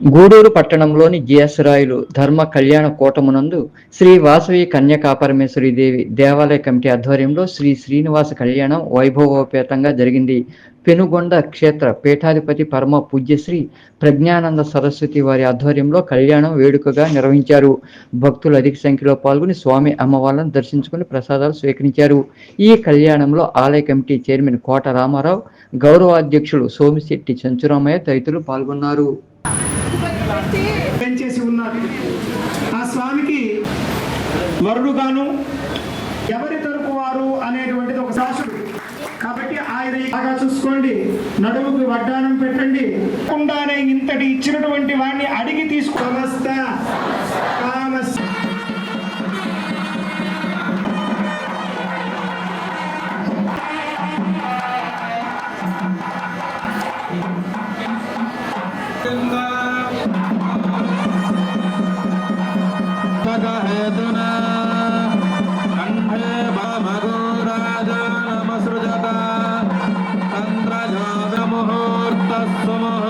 గూడూరు పట్టణంలోని జిఎస్ రాయులు ధర్మ కళ్యాణ కూటమునందు శ్రీ వాసవి కన్యకాపరమేశ్వరి దేవి దేవాలయ కమిటీ ఆధ్వర్యంలో శ్రీ శ్రీనివాస కళ్యాణం వైభవోపేతంగా జరిగింది. పెనుగొండ క్షేత్ర పీఠాధిపతి పరమ పూజ్యశ్రీ ప్రజ్ఞానంద సరస్వతి వారి ఆధ్వర్యంలో కళ్యాణం వేడుకగా నిర్వహించారు. భక్తులు అధిక సంఖ్యలో పాల్గొని స్వామి అమ్మవార్లను దర్శించుకుని ప్రసాదాలు స్వీకరించారు. ఈ కళ్యాణంలో ఆలయ కమిటీ చైర్మన్ కోట రామారావు గౌరవాధ్యక్షులు సోమిశెట్టి చంచురామయ్య తదితరులు పాల్గొన్నారు. చేసి ఉన్నారు? ఆ స్వామికి వరుడుగాను ఎవరి తరపు వారు అనేటువంటిది ఒక శాసుడు కాబట్టి ఆయన బాగా చూసుకోండి నడుముకు వడ్డానం పెట్టండి. ఉండానే ఇంతటి ఇచ్చినటువంటి వాడిని అడిగి తీసుకో. సమస్త కామస్ Sama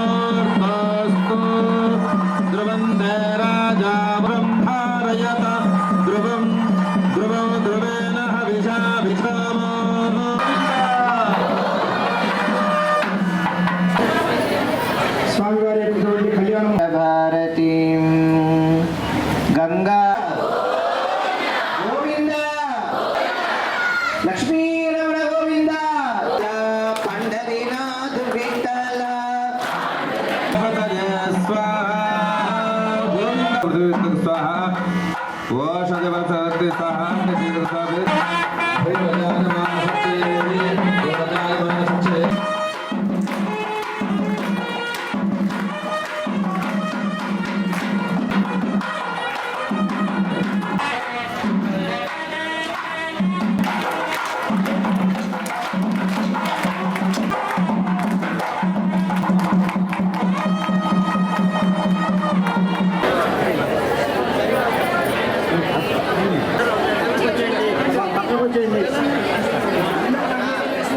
ಓಷಧವಸತಿ ಸಹ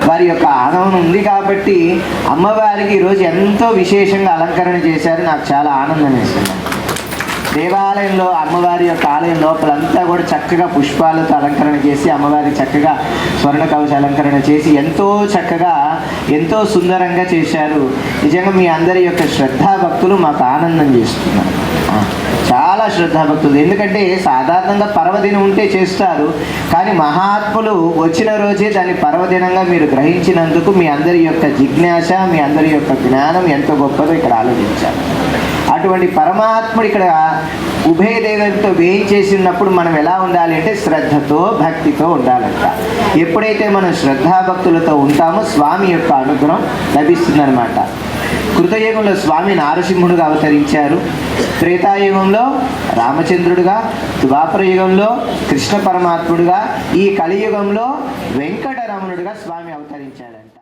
వారి యొక్క ఆగమనం ఉంది కాబట్టి అమ్మవారికి ఈరోజు ఎంతో విశేషంగా అలంకరణ చేశారు. నాకు చాలా ఆనందం వేస్తున్నాను దేవాలయంలో అమ్మవారి యొక్క ఆలయం లోపలంతా కూడా చక్కగా పుష్పాలతో అలంకరణ చేసి అమ్మవారి చక్కగా స్వర్ణ కవచ అలంకరణ చేసి ఎంతో చక్కగా ఎంతో సుందరంగా చేశారు. నిజంగా మీ అందరి యొక్క శ్రద్ధాభక్తులు మాకు ఆనందం చేస్తున్నారు. చాలా శ్రద్ధాభక్తులు. ఎందుకంటే సాధారణంగా పర్వదినం ఉంటే చేస్తారు. కానీ మహాత్ములు వచ్చిన రోజే దాన్ని పర్వదినంగా మీరు గ్రహించినందుకు మీ అందరి యొక్క జిజ్ఞాస మీ అందరి యొక్క జ్ఞానం ఎంత గొప్పదో ఇక్కడ ఆలోచించారు. అటువంటి పరమాత్ముడు ఇక్కడ ఉభయ దేవతతో వేయించేసినప్పుడు మనం ఎలా ఉండాలి అంటే శ్రద్ధతో భక్తితో ఉండాలంట. ఎప్పుడైతే మనం శ్రద్ధాభక్తులతో ఉంటామో స్వామి యొక్క అనుగ్రహం లభిస్తుందన్నమాట. కృతయుగంలో స్వామి నారసింహుడుగా అవతరించారు. త్రేతాయుగంలో రామచంద్రుడుగా ద్వాపర యుగంలో కృష్ణ పరమాత్ముడుగా ఈ కలియుగంలో వెంకటరమణుడుగా స్వామి అవతరించారు.